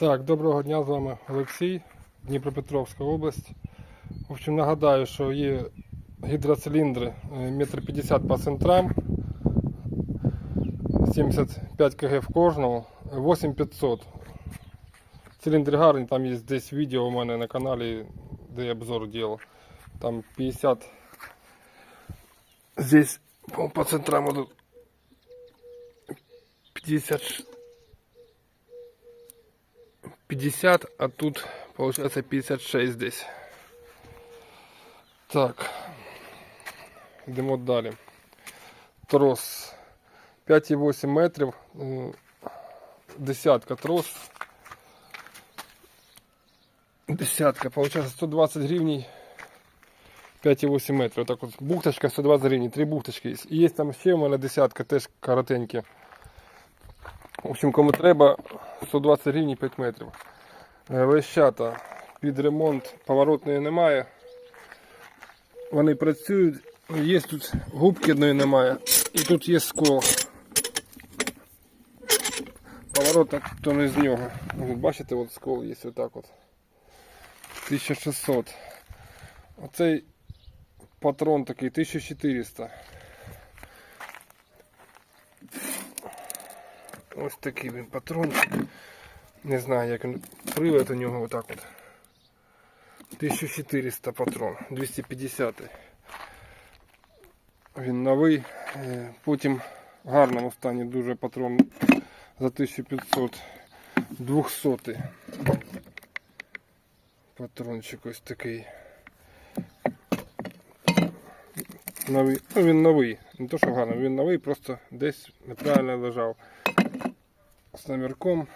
Так, доброго дня, з вами Олексій, Дніпропетровська область. В общем, нагадаю, що є гідроциліндри е, метр 50 по центрам, 75 кг в кожному, 8500. Циліндри гарні, там є десь відео у мене на каналі, де я обзор делал. Там 50. Здесь по, центрам идут 50 ш- 50, а тут получается 56 здесь. Так. Йдемо далі. Трос 5,8 метрів. м, Десятка трос. Десятка, получается 120 гривней. 5,8 метрів. Так от бухточка 120 гривень, три бухточки є. І є там ще у мене десятка, теж коротенькі. В общем, кому треба 120 гривень 5 метрів. Е, Лещата під ремонт поворотної немає. Вони працюють. Є тут губки одної немає. І тут є скол. Поворот то не з нього. Бачите, от скол є отак от. 1600. Оцей патрон такий 1400. Ось такий він патрончик. Не знаю, як він привод у нього отак от. 1400 патрон, 250. Він новий. Е, Потім в гарному стані дуже патрон за 1500. 200. Патрончик ось такий. Новий. Ну він новий. Не то, що гарно, він новий, просто десь неправильно лежав. З номерком.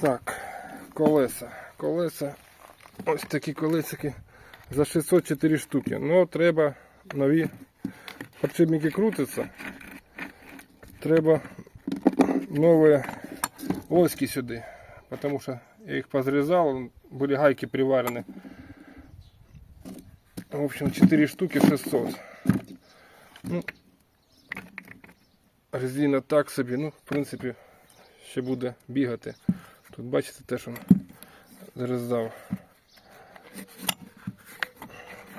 Так, колеса. Колеса. Ось такі колесики за 604 штуки. Ну, треба нові подшипники крутяться. Треба нові оськи сюди. Потому що я їх позрізав, були гайки приварені. В общем, 4 штуки 600. Ну, резина так собі, ну, в принципі, ще буде бігати. Тут бачите теж він зарізав.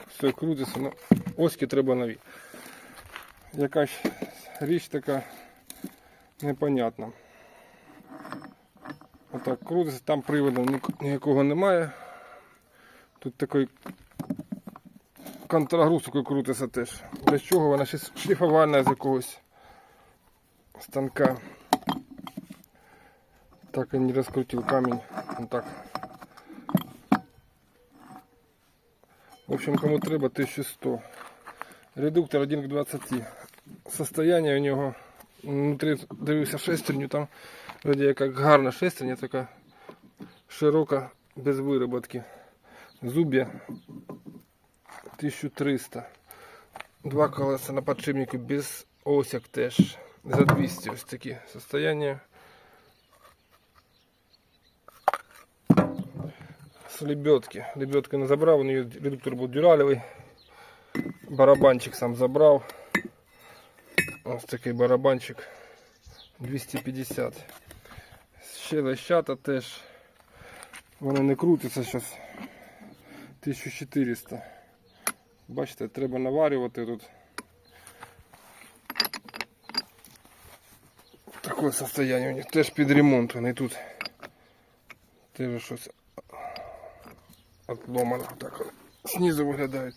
Все крутиться, ну, оськи треба нові. Якась річ така непонятна. Отак крутиться, там приводу ніякого немає. Тут такий контрагруз такий крутиться теж. Для чого вона ще шліфувальна з якогось станка. Так и не раскрутил камень. Вот так. В общем, кому треба 1100. Редуктор 1 к 20. Состояние у нього внутрі дивився шестерню, там вроде як гарна шестерня, така широка, без вироботки. Зуб'я 1300. Два колеса на подшипнику без осяк теж. За 200 ось такі состояння. Лебедки. Лебедки не забрав, у нее редуктор був дюралевий. Барабанчик сам забрав. Ось такий барабанчик 250. Ще лещата теж. Вони не крутяться зараз. 1400. Бачите, треба наварювати тут. Таке состояние у них теж під ремонт. Вони тут теж щось отломано. Так вони знизу виглядають.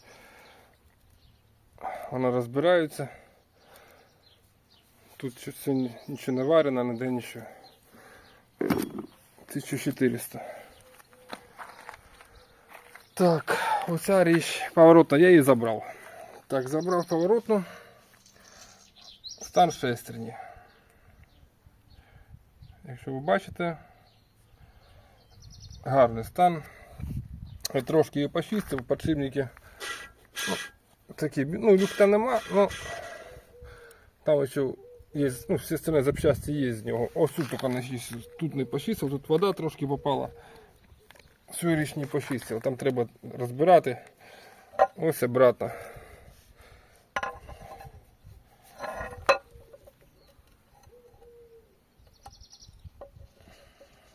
Вона розбирається. Тут сьогодні нічого не варено, ніде нічого. 1400. Так, оця річ поворотна, я її забрав. Так, забрав поворотну. Стан шестерні. Якщо ви бачите, гарний стан. Трошки її почистив, подшипники такі, ну люфта нема, ну там ще є, ну, всі остальні запчасті є з нього. Ось тут тільки не тут не почистив, тут вода трошки попала. Всю річ не почистив, там треба розбирати. Ось обратно.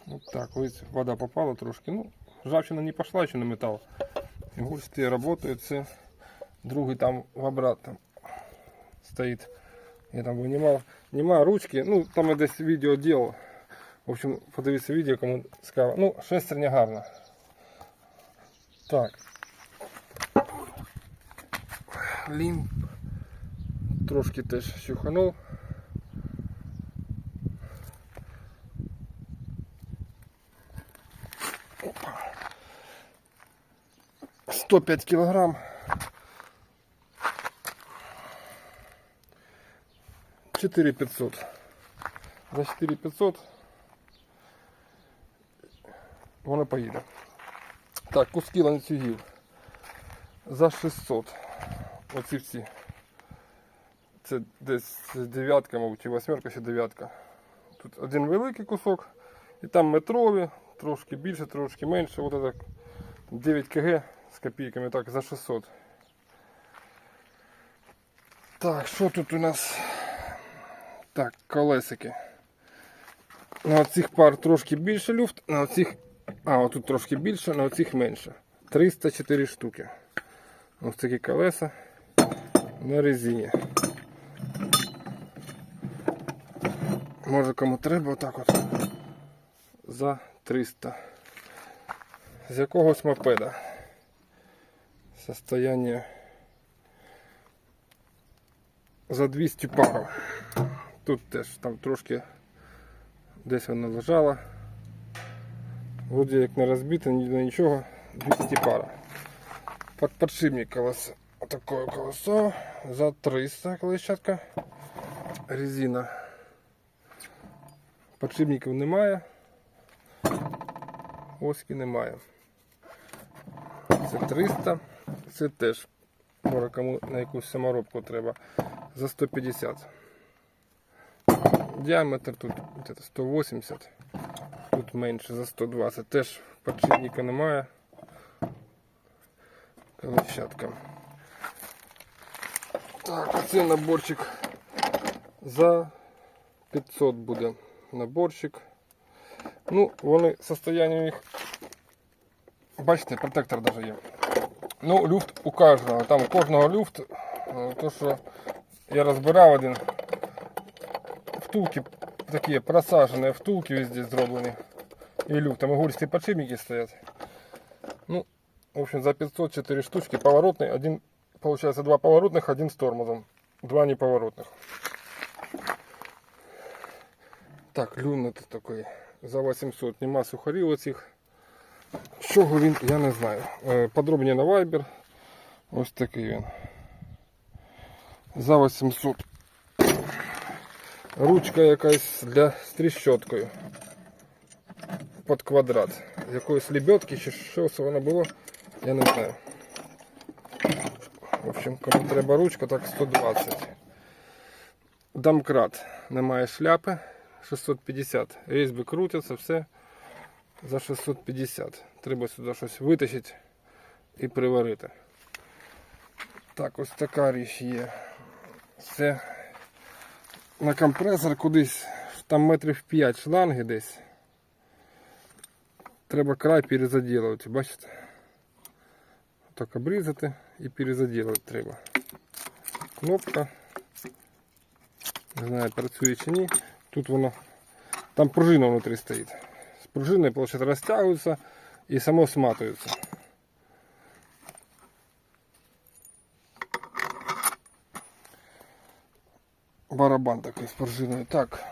Вот так, ось вода попала трошки. Ну, ржавчина не пошла ще на метал. Гульсти работают, це другий там в обратном стоїть. Я там винімав. Нема ручки, ну там я десь відео ділав. В общем, подивіться відео, кому цікаво. Ну, шестерня гарна. Так. Лімп. Трошки теж щуханув. 105 килограмм. Четыре пятьсот. За 4500 воно поїде. Так, куски ланцюгів. За 600. Оці всі. Це десь дев'ятка, мабуть, чи восьмерка, чи дев'ятка. Тут один великий кусок, і там метрові, трошки більше, трошки менше. Ось так 9 кг з копійками, так, за 600. Так, що тут у нас? Так, колесики. На оцих пар трошки більше люфт, на оцих. А, отут трошки більше, на оцих менше. 304 штуки. Ось такі колеса на резині. Може кому треба отак от. За 300. З якогось мопеда. Состояние за 200 пару. Тут теж там трошки десь вона лежала. Вроді як не розбите, ні на нічого. 200 пара. Под подшипник колесо. Такое колесо за 300 колещатка. Резина. Подшипників немає. Оськи немає. Це 300. Це теж може кому на якусь саморобку треба. За 150. Діаметр тут 180. Тут менше за 120. Теж подшипника немає. Колещатка. Так, оце наборчик за 500 буде наборчик. Ну, вони состояння них. Бачите, протектор даже є. Ну, люфт у кожного. Там у кожного люфт. е, То, що я розбирав один. Втулки такі просажені, втулки везде зроблені. І люфт. Там гульські подшипники стоять. Ну, в общем, за 500 4 штучки. Поворотный. Один, получается, два поворотных, один с тормозом. Два неповоротных. Так, люн это такой за 800. Нема сухарів оцих. З чого він, я не знаю. Е, Подробніше на Viber. Ось такий він. За 800. Ручка якась для з тріщоткою. Під квадрат. Якоїсь лебедки чи що це воно було, я не знаю. В общем, кому треба ручка, так 120. Домкрат. Немає шляпи. 650. Різьби крутяться, все за 650. Треба сюди щось витащити і приварити. Так, ось така річ є. Це на компресор кудись, там метрів 5 шланги десь. Треба край перезаділувати, бачите? Так обрізати і перезаділувати треба. Кнопка. Не знаю, працює чи ні. Тут воно. Там пружина внутрі стоїть. Пружиною, виходить, розтягується і само сматується. Барабан такий з пружиною. Так.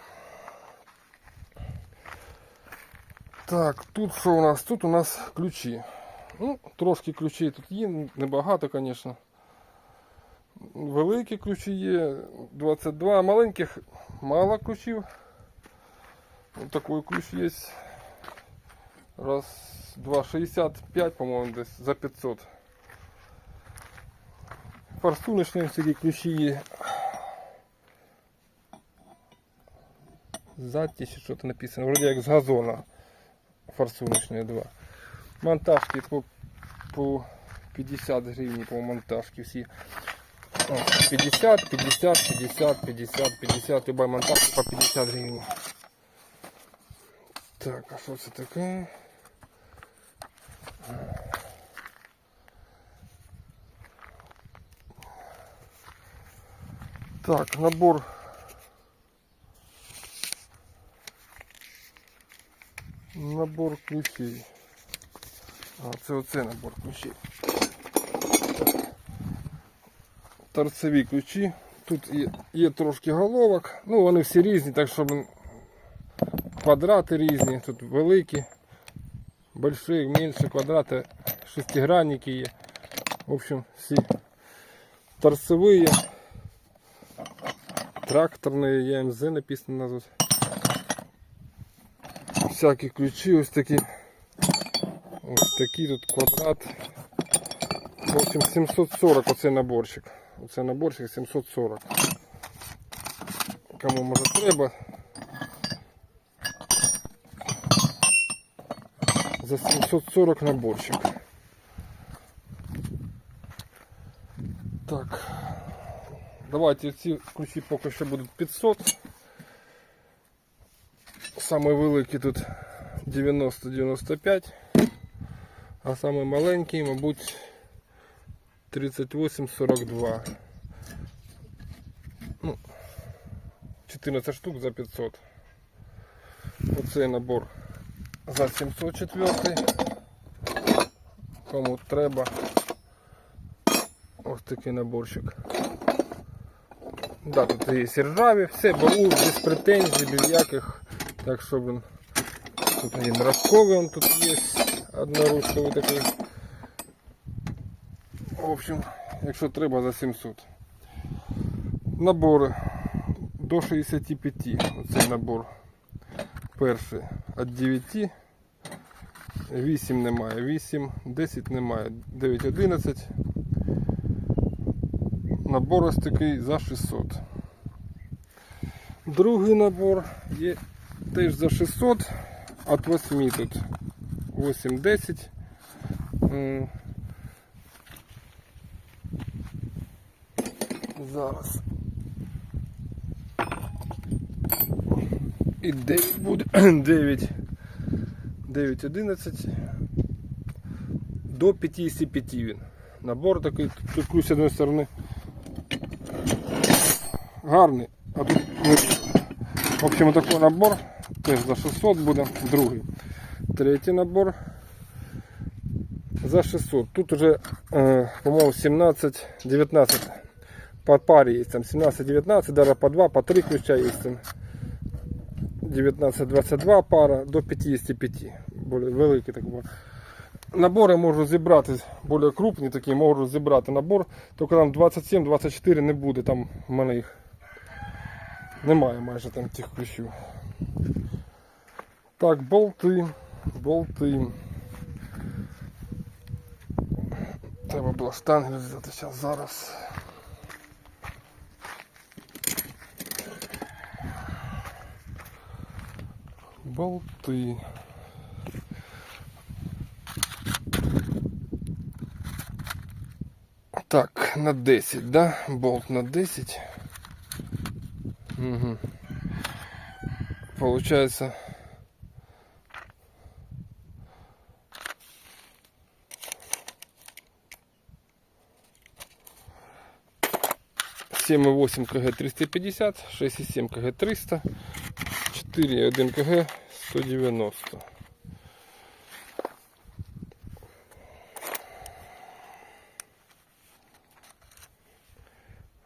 Так, тут що у нас? Тут у нас ключі. Ну, трошки ключей тут є, небагато, звісно. Великі ключі є, 22, маленьких мало ключів. Ось такий ключ є. Раз, два, 65, по-моєму, десь за 500. Форсуночні всякі ключі є. Ззаді ще щось написано. Вроде як з газона. Форсуночные два. Монтажки по, по 50 гривень по монтажки всі. 50, 50, 50, 50, 50, любая монтажка по 50 гривень. Так, а що це таке? Так, набор. Набор ключей. А, це оце набор ключей. Торцеві ключі. Тут є, є трошки головок. Ну, вони всі різні, так щоб квадрати різні, тут великі, больші, менші квадрати, шестигранники є. В общем, всі торцеві, тракторні, ЯМЗ написано назад. Всякі ключі ось такі. Ось такий тут квадрат. В общем, 740 оцей наборчик. Оце наборчик 740. Кому може треба. За 740 наборчик. Давайте ці ключі поки що будуть 500. Самий великий тут 90-95. А самий маленький, мабуть, 38-42. Ну, 14 штук за 500. Оцей набор за 704. Кому треба. Ось такий наборчик. Да, тут є сержаві, все беру без претензій, без яких. Так що він тут один рожковий он тут є. Одноручковий такий. В общем, якщо треба за 700. Набори до 65. Оцей набор. Перший від 9. 8 немає, 8, 10 немає, 9, 11. Набор ось такий за 600. Другий набор є теж за 600 від 8 тут. 8, 10. Зараз. І 9 буде. 9. 9, 11. До 55 він. Набор такий, тут ключ з одної сторони. Гарний, а тут. В общем, такий набор. Теж за 600 буде. Другий. Третій набор. За 600. Тут уже, е, по-моему, 17-19 по паре есть. Там 17-19, даже по 2, по 3 ключа есть. Там 19-22 пара до 55. Более великий так був. Набори можу зібрати, більш крупні такі, можу зібрати набор, тільки там 27-24 не буде, там в мене їх немає майже там тих ключів. Так, болти, болти. Треба було штангель взяти зараз зараз. Болти. Так, на 10, да? Болт на 10. Угу. Получается... Семь и восемь кг 350, 6 и 7 кг 300, 4 и 1 кг 190.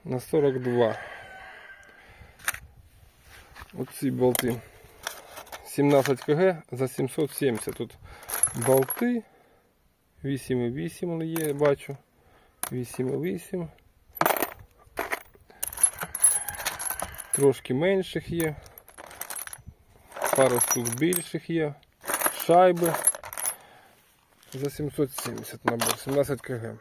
На 42. Оці болти. 17 кг за 770. Тут болти. 8,8 є, бачу. 8,8. Трошки менших є. Пару штук більших є. Шайби. За 770 набор, 17 кг.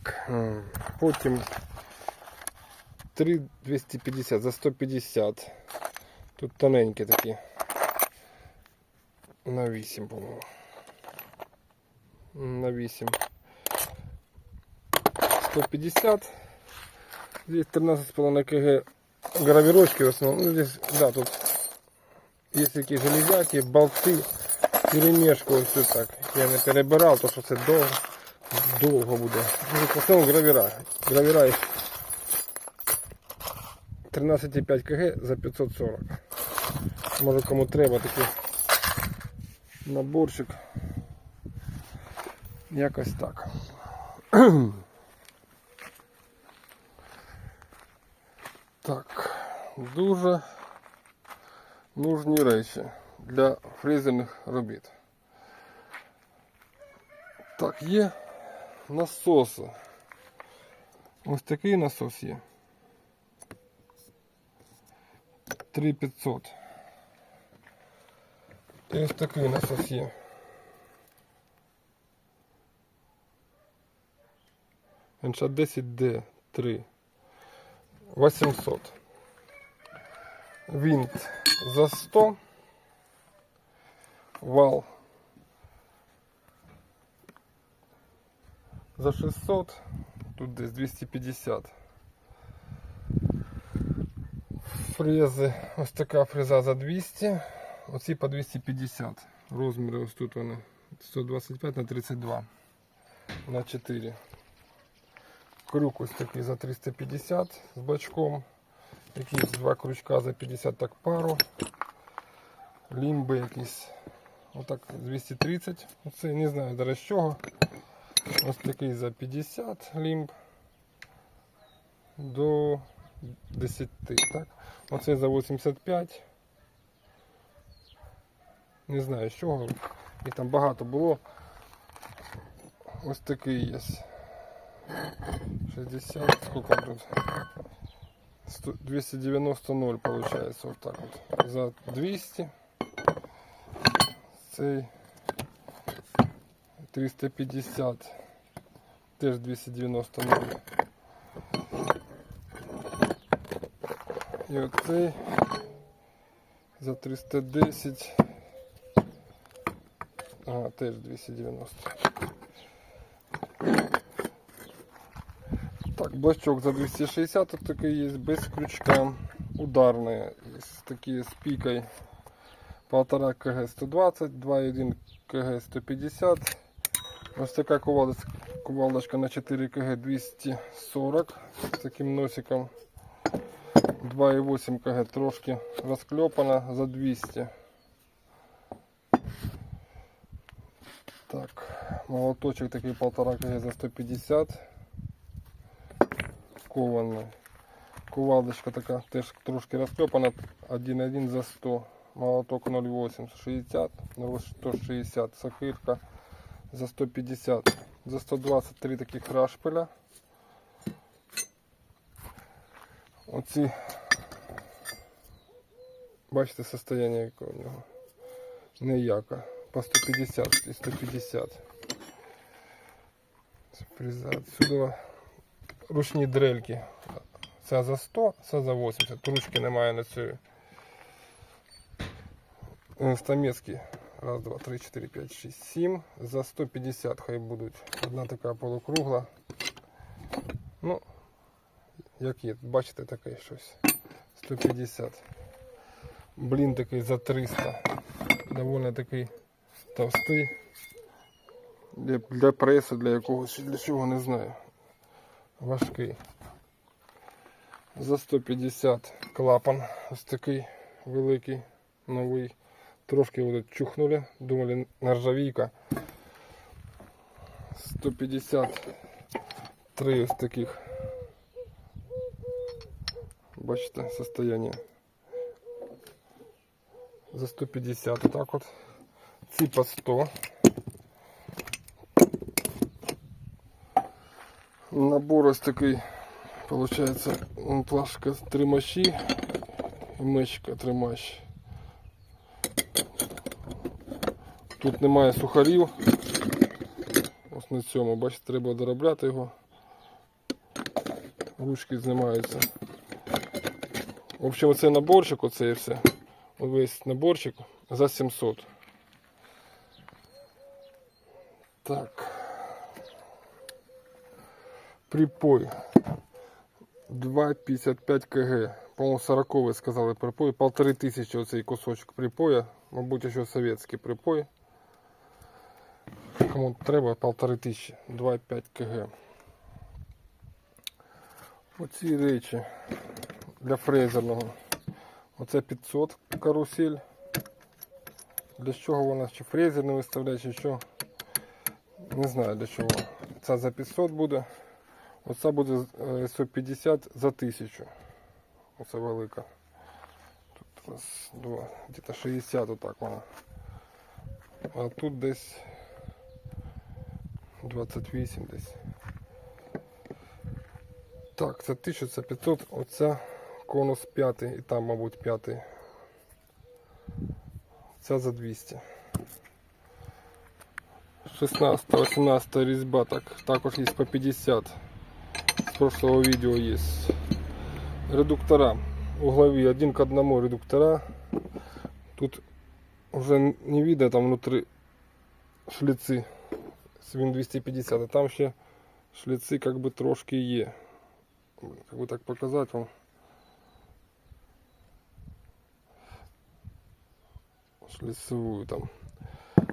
Так, м, потім 3,250 за 150. Тут тоненькі такі. На 8, по-моєму. На 8. 150. Здесь 13,5 кг гравировки в основном. Ну, здесь, да, тут есть такі железяки, болти, перемішку ось тут так. Я не перебирав, то що це довго, довго буде. Ну, В основному гравіра. Гравіра їх 13,5 кг за 540. Може кому треба такий наборчик. Якось так. Так, дуже нужні речі для фрезерних робіт. Так, є Насоси. Ось такий насос є. 3500. І ось такий насос є. НШ 10D3. 800. Винт за 100. Вал за 600. Тут десь 250. Фрези. Ось така фреза за 200. Оці по 250. Розміри ось тут вони. 125 на 32 на 4. Крюк ось такий за 350 з бачком. Якісь два крючка за 50 так пару. Лімби якісь. Отак 230. Оце не знаю зараз чого. Ось такий за 50 лімб до 10. Так? Оце за 85. Не знаю з чого. Їх там багато було. Ось такий є. 60, сколько тут? 100 290 0 получается вот так вот. За 200. Цей 350. Теж 290 0. І оцей за 310. Ага, теж 290. Так, блочок за 260 тут такой есть, без крючка. Ударные, есть такие с пикой 1,5 кг 120, 2,1 кг 150. Ось така кувалдочка, на 4 кг 240 з таким носиком. 2,8 кг трошки розклепана за 200. Так, молоточок такий 1,5 кг за 150 кований. Кувалдочка така теж трошки розклепана. 1,1 за 100. Молоток 0,8 60, 160 сахирка за 150. За 123 таких рашпиля. Оці, бачите, состояние яке у нього. Ніяке. По 150 і 150. Фреза отсюда ручні дрельки. Це за 100, це за 80. Ручки немає на цю. Стамецькі. Раз, два, три, чотири, п'ять, шість, сім. За 150 хай будуть. Одна така полукругла. Ну, як є, бачите таке щось. 150. Блін такий за 300. Довольно такий товстий. Для, для пресу, для якогось, для чого не знаю важкий. За 150 клапан. Ось такий великий, новий. Трошки його тут чухнули, думали нержавійка. 153 ось таких. Бачите, состояние. За 150 так от. Ці по 100. Набор ось такий, получается, он плашка тримачі і мечка тримач. Тут немає сухарів. Ось на цьому, бачите, треба доробляти його. Ручки знімаються. В общем, оцей наборчик, оце і все. Весь наборчик за 700. Так. Припой 2,55 кг. По-моєму, 40 сказали припой. Полтори тисячі оцей кусочок припоя. Мабуть, ще совєтський припой. Кому треба полтори тисячі. 2,5 кг. Оці речі для фрезерного. Оце 500 карусель. Для чого вона чи фрезер не виставляє, чи що. Не знаю для чого. Ця за 500 буде. Оця буде е, 150 за 1000. Оце велика. Тут раз, два, где-то 60 отак вона. А тут десь 28 десь. Так, це 1000, це 500, оця конус 5 і там, мабуть, 5. Ця за 200. 16-18 різьба, так, також є по 50. З прошлого відео є. Редуктора. Углові один к одному редуктора. Тут вже не видно, там внутри шліци. Свін 250, а там ще шліци как би трошки є. Блін, Как бы так показати вам. Шліцевую там.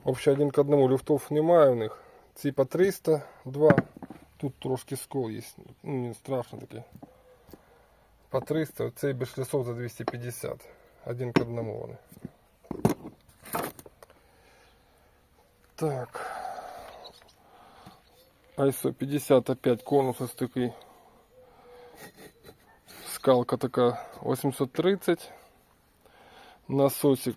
Вообще один к одному люфтов немає в них. Ці по 302. Тут трошки скол є. Ну, не страшно таке. По 300, цей без шлісов за 250. Один к одному вони. Так. ISO 50 опять конус ось такий. Скалка така 830. Насосик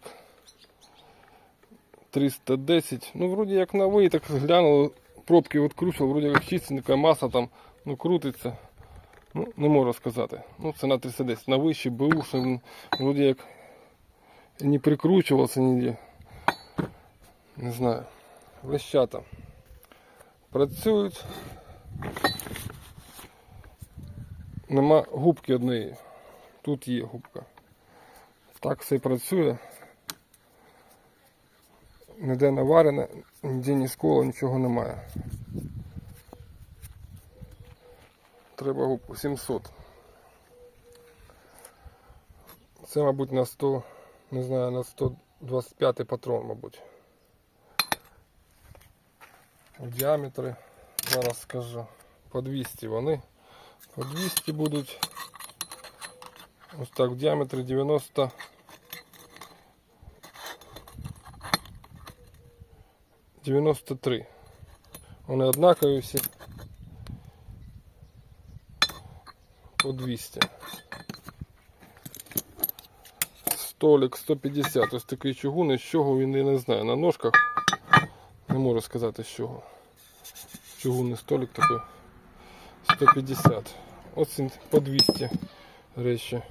310. Ну, вроде як новий, так глянув, пробки відкручував, вроде як чистенька маса там, ну крутиться. Ну, не можу сказати. Ну, ціна 310. На вищий БУ, що він вроде як не прикручувався ніде. Не знаю. Лещата. Працюють. Нема губки однієї. Тут є губка. Так все працює. Ніде не варене, ніде ні скола, нічого немає. Треба губку 700. Це, мабуть, на 100, не знаю, на 125 патрон, мабуть. Діаметри, зараз скажу, по 200 вони. По 200 будуть. Ось так в діаметрі 90. 93. Вони однакові всі. По 200. Столик 150. Ось такий чугун, з чого він я не знаю. На ножках не можу сказати чого. Чугунний столик такий 150. Ось він по 200 речі.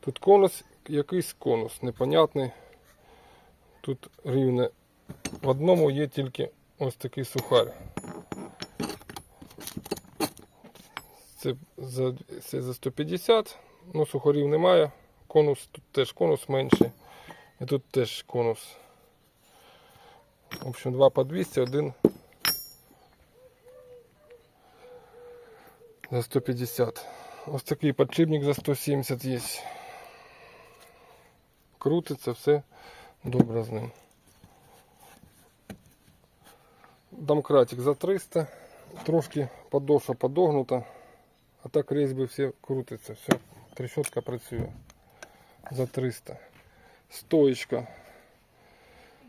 Тут конус, якийсь конус, непонятний. Тут рівне. В одному є тільки ось такий сухар. Це за, це за 150, ну сухарів немає. Конус, тут теж конус менший. І тут теж конус. В общем, два по 200, один за 150. Ось такий подшипник за 170 є. Крутиться, все добре з ним. Домкратик за 300, трошки подошва подогнута, а так різьби всі крутиться, все, трещотка працює за 300. Стоечка.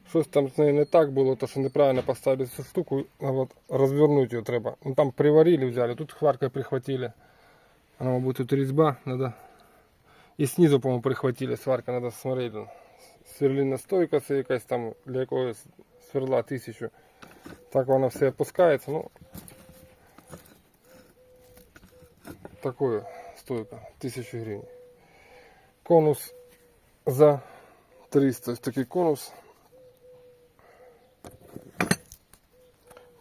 Щось там з нею не так було, то що неправильно поставили цю штуку, от розвернути її треба. Ну там приварили, взяли, тут хваркой прихватили. Она, мабуть, тут різьба, надо. І снизу, по-моєму, прихватили сварка, надо смотреть. Сверлильна стойка, це якась там для якогось сверла тисячу. Так воно все опускається, ну такое стойка, 1000 гривень. Конус за 300, ось такий конус.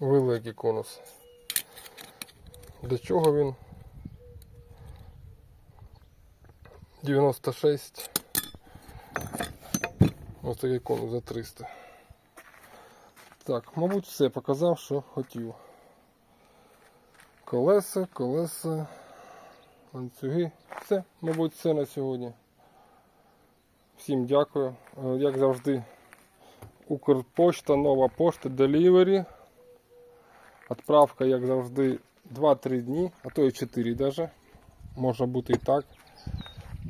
Великий конус. Для чого він? 96. Ось такий конус за 300. Так, мабуть, все показав, що хотів. Колеса, колеса, ланцюги. Все, мабуть, все на сьогодні. Всім дякую. Е, Як завжди, Укрпошта, нова пошта, Delivery. Отправка, як завжди, 2-3 дні, а то і 4 даже. Може бути і так.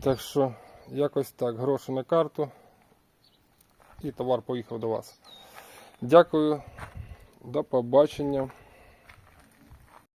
Так що, якось так, гроші на карту. І товар поїхав до вас. Дякую. До побачення.